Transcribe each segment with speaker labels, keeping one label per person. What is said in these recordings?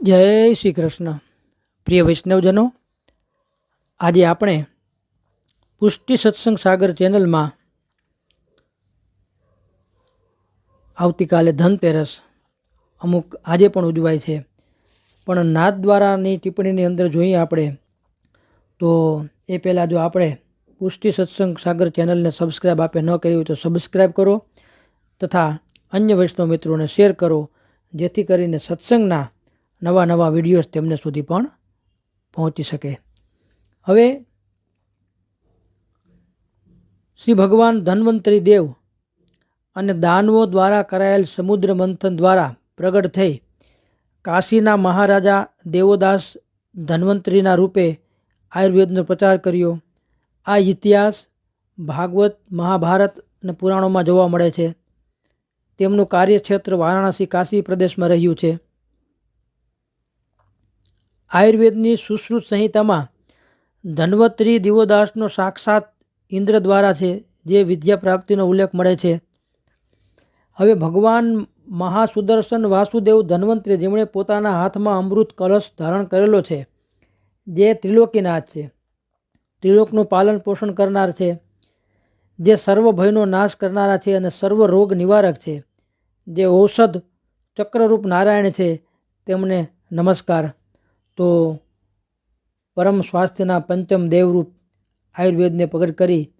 Speaker 1: જય શ્રી કૃષ્ણ. પ્રિય વૈષ્ણવજનો, આજે આપણે પુષ્ટિ સત્સંગ સાગર ચેનલમાં આવતીકાલે ધનતેરસ અમુક આજે પણ ઉજવાય છે. પણ નાથ દ્વારાની ટિપ્પણીની અંદર જોઈએ આપણે, તો એ પહેલાં જો આપણે પુષ્ટિ સત્સંગ સાગર ચેનલને સબસ્ક્રાઈબ આપે ન કરી હોય તો સબસ્ક્રાઈબ કરો તથા અન્ય વૈષ્ણવ મિત્રોને શેર કરો, જેથી કરીને સત્સંગના નવા નવા વિડીયોઝ તેમને સુધી પણ પહોંચી શકે. હવે શ્રી ભગવાન ધન્વંતરી દેવ અને દાનવો દ્વારા કરાયેલ સમુદ્ર મંથન દ્વારા પ્રગટ થઈ કાશીના મહારાજા દેવોદાસ ધન્વંતરીના રૂપે આયુર્વેદનો પ્રચાર કર્યો. આ ઇતિહાસ ભાગવત, મહાભારત અને પુરાણોમાં જોવા મળે છે. તેમનું કાર્યક્ષેત્ર વારાણસી કાશી પ્રદેશમાં રહ્યું છે. આયુર્વેદની સુશ્રુત સંહિતામાં ધન્વંતરી દિવોદાસનો સાક્ષાત ઇન્દ્ર દ્વારા છે, જે વિદ્યા પ્રાપ્તિનો ઉલ્લેખ મળે છે. હવે ભગવાન મહાસુદર્શન વાસુદેવ ધન્વંતરી જેમણે પોતાના હાથમાં અમૃત કલશ ધારણ કરેલો છે, જે ત્રિલોકીનાથ છે. ત્રિલોકનું પાલન પોષણ કરનાર છે, જે સર્વ ભયનો નાશ કરનારા છે અને સર્વ રોગ નિવારક છે, જે ઔષધ ચક્રરૂપ નારાયણ છે. તેમને નમસ્કાર. તો પરમ સ્વાસ્થ્યના પંચમ દેવરૂપ આયુર્વેદને પ્રગટ કરી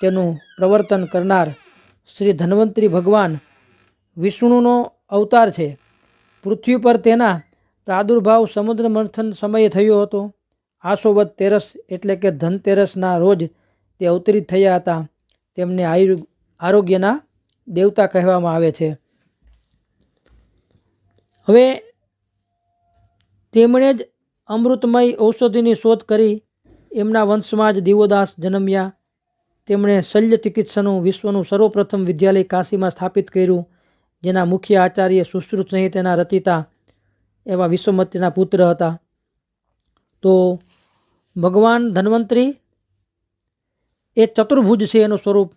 Speaker 1: તેનું પ્રવર્તન કરનાર શ્રી ધન્વંતરી ભગવાન વિષ્ણુનો અવતાર છે. પૃથ્વી પર તેના પ્રાદુર્ભાવ સમુદ્ર મંથન સમયે થયો હતો. આસોવત તેરસ એટલે કે ધનતેરસના રોજ તે અવતરિત થયા હતા. તેમને આયુ, આરોગ્યના દેવતા કહેવામાં આવે છે. હવે તેમણે જ અમૃતમય ઔષધિની શોધ કરી એમના વંશમાં જ દિવોદાસ જન્મ્યા. તેમણે શલ્ય ચિકિત્સાનું વિશ્વનું સર્વપ્રથમ વિદ્યાલય કાશીમાં સ્થાપિત કર્યું, જેના મુખ્ય આચાર્ય સુશ્રુત સંહિતાના રચિતા એવા વિશ્વમતીના પુત્ર હતા. તો ભગવાન ધન્વંતરી એ ચતુર્ભુજ છે એનું સ્વરૂપ.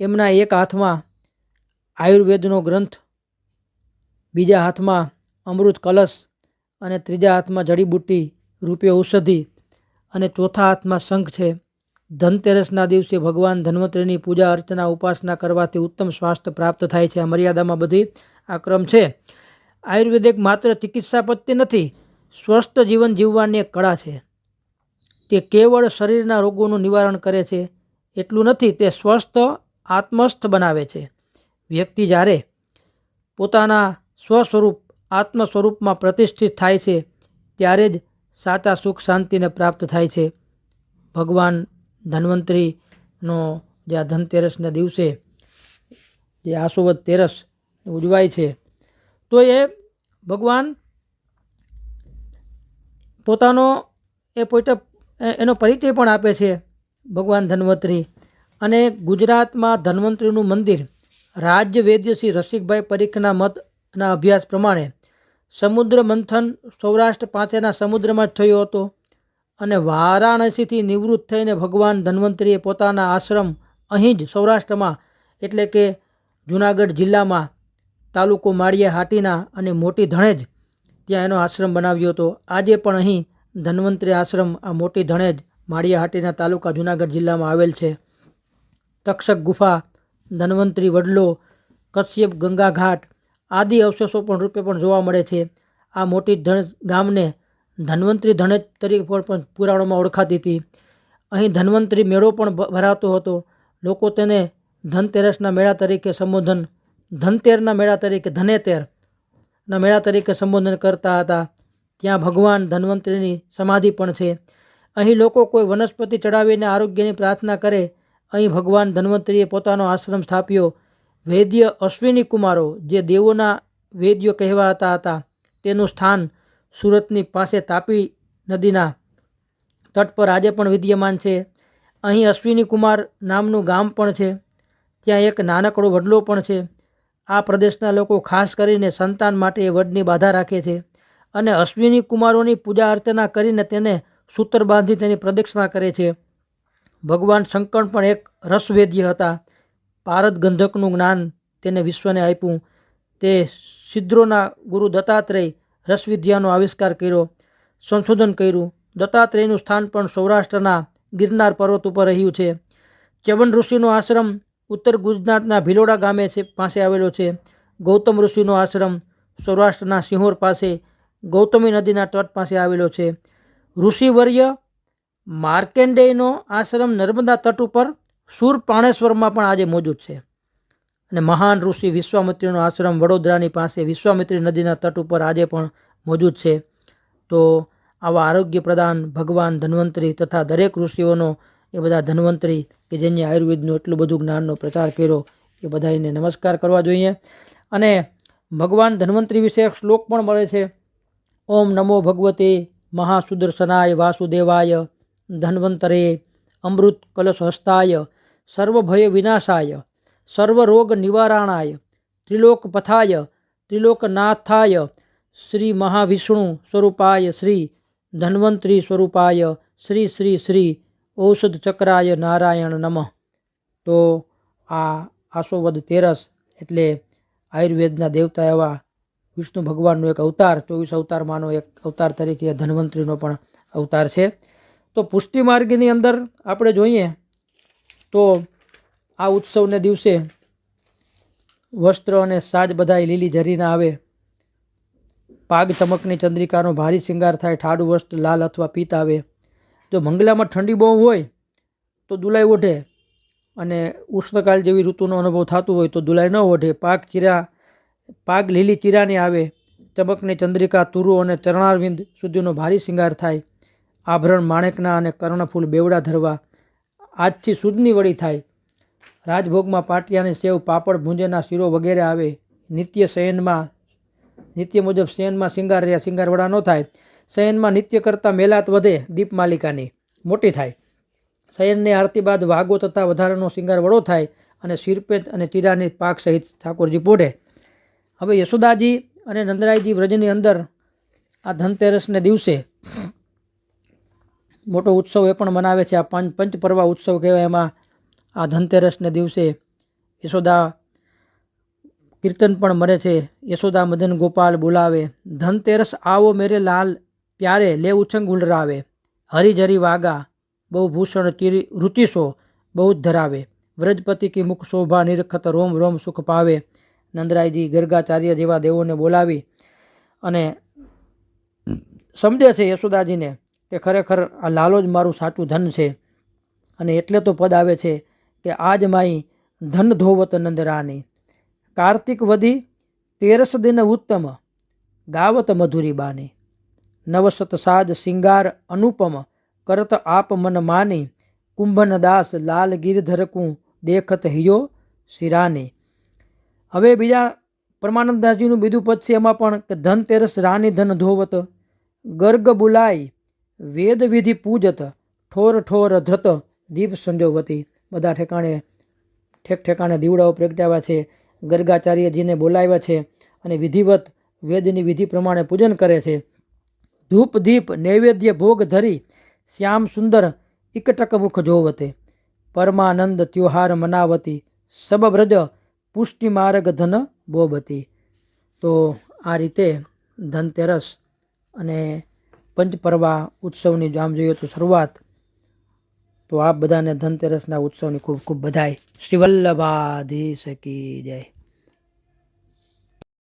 Speaker 1: એમના એક હાથમાં આયુર્વેદનો ગ્રંથ, બીજા હાથમાં અમૃત કલશ અને ત્રીજા હાથમાં જડીબુટ્ટી રૂપે ઔષધિ અને ચોથા હાથમાં શંખ છે. ધનતેરસના દિવસે ભગવાન ધન્વંતરીની પૂજા અર્ચના ઉપાસના કરવાથી ઉત્તમ સ્વાસ્થ્ય પ્રાપ્ત થાય છે. આ મર્યાદામાં બધી આ ક્રમ છે આયુર્વેદિક માત્ર ચિકિત્સા પદ્ધતિ નથી, સ્વસ્થ જીવન જીવવાની એક કળા છે. તે કેવળ શરીરના રોગોનું નિવારણ કરે છે. એટલું નથી, તે સ્વસ્થ, આત્મસ્થ બનાવે છે. વ્યક્તિ જ્યારે પોતાના સ્વસ્વરૂપ આત્મ સ્વરૂપમાં પ્રતિષ્ઠિત થાય છે, ત્યારે જ સાચા સુખ શાંતિને પ્રાપ્ત થાય છે. ભગવાન ધન્વંતરીનો જે આ ધનતેરસના દિવસે જે આસોવત તેરસ ઉજવાય છે, તો એ ભગવાન પોતાનો એ પોતે એનો પરિચય પણ આપે છે ભગવાન ધન્વંતરી. અને ગુજરાતમાં ધન્વંતરીનું મંદિર રાજ્ય વૈદ્ય શ્રી રસિકભાઈ પરીખના મતના અભ્યાસ પ્રમાણે સમુદ્ર મંથન સૌરાષ્ટ્ર પાંચેના સમુદ્રમાં જ થયો હતો અને વારાણસીથી નિવૃત્ત થઈને ભગવાન ધન્વંતરીએ પોતાના આશ્રમ અહીં જ સૌરાષ્ટ્રમાં, એટલે કે જુનાગઢ જિલ્લામાં, તાલુકો માળિયા હાટીના અને મોટી ધણેજ ત્યાં એનો આશ્રમ બનાવ્યો હતો. આજે પણ અહીં ધન્વંતરી આશ્રમ આ મોટી ધણેજ માળિયા હાટીના તાલુકા જુનાગઢ જિલ્લામાં આવેલ છે. તક્ષક ગુફા, ધન્વંતરી વડલો, કશ્યપ ગંગા ઘાટ આદિ અવશેષો પણ રૂપે પણ જોવા મળે છે. આ મોટી ધણ ગામને ધન્વંતરી ધણેજ તરીકે પણ પુરાણોમાં ઓળખાતી હતી. અહીં ધન્વંતરી મેળો પણ ભરાતો હતો. લોકો તેને ધનતેરસના મેળા તરીકે સંબોધન, ધનતેરના મેળા તરીકે ધનેતેરના મેળા તરીકે સંબોધન કરતા હતા. ત્યાં ભગવાન ધન્વંતરીની સમાધિ પણ છે. અહીં લોકો કોઈ વનસ્પતિ ચડાવીને આરોગ્યની પ્રાર્થના કરે, અહીં ભગવાન ધન્વંતરીએ પોતાનો આશ્રમ સ્થાપ્યો. વૈદ્ય અશ્વિની કુમારો, જે દેવોના વૈદ્યો કહેવાતા હતા, તેનું સ્થાન સુરતની પાસે તાપી નદીના તટ પર આજે પણ વિદ્યમાન છે. અહીં અશ્વિની કુમાર નામનું ગામ પણ છે. ત્યાં એક નાનકડો વડલો પણ છે. આ પ્રદેશના લોકો ખાસ કરીને સંતાન માટે એ વડની બાધા રાખે છે અને અશ્વિની કુમારોની પૂજા અર્ચના કરીને તેને સૂત્ર બાંધી તેની પ્રદક્ષિણા કરે છે. ભગવાન શંકર પણ એક રસવેદ્ય હતા. પારદ ગંધકનું જ્ઞાન તેને વિશ્વને આપ્યું. તે સિદ્રોના ગુરુ દત્તાત્રેય રસવિદ્યાનો આવિષ્કાર કર્યો, સંશોધન કર્યું. દત્તાત્રેયનું સ્થાન પણ સૌરાષ્ટ્રના ગિરનાર પર્વત ઉપર રહ્યું છે. ચ્યવન ઋષિનો આશ્રમ ઉત્તર ગુજરાતના ભિલોડા ગામે છે, પાસે આવેલો છે. ગૌતમ ઋષિનો આશ્રમ સૌરાષ્ટ્રના સિંહોર પાસે, ગૌતમી નદીના તટ પાસે આવેલો છે. ઋષિવર્ય માર્કેન્ડેયનો આશ્રમ નર્મદા તટ ઉપર સુર પાણેશ્વરમાં પણ આજે મોજૂદ છે. અને મહાન ઋષિ વિશ્વામિત્રીનો આશ્રમ વડોદરાની પાસે વિશ્વામિત્રી નદીના તટ ઉપર આજે પણ મોજૂદ છે. તો આવા આરોગ્ય પ્રદાન ભગવાન, ધન્વંતરી તથા દરેક ઋષિઓનો એ બધા ધન્વંતરી કે જેને આયુર્વેદનું એટલું બધું જ્ઞાનનો પ્રચાર કર્યો એ બધાને નમસ્કાર કરવા જોઈએ. અને ભગવાન ધન્વંતરી વિશે એક શ્લોક પણ મળે છે. ઓમ નમો ભગવતે મહાસુદર્શનાય વાસુદેવાય ધન્વંતરે અમૃત કલશ હસ્તાય સર્વભય વિનાશાય સર્વરોગ નિવારણાય ત્રિલોક પથાય ત્રિલોકનાથાય શ્રી મહાવિષ્ણુ સ્વરૂપાય શ્રી ધન્વંતરી સ્વરૂપાય શ્રી શ્રી શ્રી ઔષધ ચક્રાય નારાયણ નમઃ તો આ આસોવદ તેરસ એટલે આયુર્વેદના દેવતા એવા વિષ્ણુ ભગવાનનો એક અવતાર, ચોવીસ અવતારમાંનો એક અવતાર તરીકે ધન્વંતરીનો પણ અવતાર છે. તો પુષ્ટિ માર્ગની અંદર આપણે જોઈએ તો આ ઉત્સવને દિવસે વસ્ત્ર અને સાજ બધાય લીલી ઝરીને આવે. પાગ ચમકની ચંદ્રિકાનો ભારી શિંગાર થાય, ઠાડું વસ્ત્ર લાલ અથવા પીત આવે. જો મંગલામાં ઠંડી બહુ હોય, તો દુલાઈ ઓઢે અને ઉષ્ણકાળ જેવી ઋતુનો અનુભવ થતો હોય તો દુલાઈ ન ઓઢે. પાક ચીરા, પાગ લીલી ચીરાની આવે, ચમકની ચંદ્રિકા, તુરુ અને ચરણારવિંદ સુધીનો ભારી શિંગાર થાય. આભરણ માણેકના અને કર્ણફૂલ બેવડા ધરવા. આજથી સુદની વળી થાય. રાજભોગમાં પાટિયાની સેવ પાપડ ભૂંજેના શીરો વગેરે આવે. નિત્ય શયનમાં, નિત્ય મુજબ શયનમાં શિંગાર રહ્યા, શિંગાર વડા ન થાય. શયનમાં નિત્ય કરતાં મેલાત વધે દીપમાલિકાની મોટી થાય. શયનની આરતી બાદ વાઘો તથા વધારાનો શિંગાર વડો થાય અને શિરપેજ અને ચીરાની પાક સહિત ઠાકોરજી પોઢે. હવે યશોદાજી અને નંદરાયજી વ્રજની અંદર આ ધનતેરસને દિવસે મોટો ઉત્સવ એ પણ મનાવે છે. આ પંચ પંચપર્વા ઉત્સવ કહેવાય એમાં. આ ધનતેરસને દિવસે યશોદા કીર્તન પણ મરે છે. યશોદા મદન ગોપાલ બોલાવે. ધનતેરસ આવો મેરે લાલ પ્યારે, લે ઉછંગ ઉલરાવે. હરિજરી વાગા, બહુ ભૂષણ ચીરી ઋતિશો બહુ જ ધરાવે. વ્રજપતિ કી મુખ શોભા નિરખત રોમ રોમ સુખ પાવે. નંદરાયજી ગર્ગાચાર્ય જેવા દેવોને બોલાવી અને સમજે છે યશોદાજીને. કે ખરેખર આ લાલો જ મારું સાચું ધન છે. અને એટલે તો પદ આવે છે કે આજ માઈ ધન ધોવત નંદરાની કાર્તિક વધી, તેરસ દિન ઉત્તમ, ગાવત મધુરી બાની નવસત સાજ શિંગાર અનુપમ, કરત આપ મન માની, કુંભન દાસ લાલ ગિરધરકું દેખત હિયો શિરાની. હવે બીજા પરમાનંદદાસજીનું બીજું પદ છે એમાં પણ કે ધનતેરસ રાની ધન ધોવત, ગર્ગ બુલાઈ વેદ વિધિ પૂજત, ઠોર ઠોર ધ્રત, દીપ સંજોવતી. બધા ઠેકાણે, ઠેક ઠેકાણે દીવડાઓ પ્રગટાવ્યા છે, ગર્ગાચાર્યજીને બોલાવ્યા છે અને વિધિવત વેદની વિધિ પ્રમાણે પૂજન કરે છે. ધૂપ દીપ નૈવેદ્ય ભોગ ધરી શ્યામ સુંદર ઇકટક મુખ જોવતે. પરમાનંદ ત્યોહાર મનાવતી સબ પુષ્ટિમાર્ગ પુષ્ટિ માર્ગ ધન બોબતી તો આ રીતે ધનતેરસ અને પંચપર્વા ઉત્સવની જો આમ જોઈએ તો શરૂઆત તો આપ બધાને ધનતેરસના ઉત્સવની ખૂબ ખૂબ બધાય. શ્રી વલ્લભાધીશ કી જય.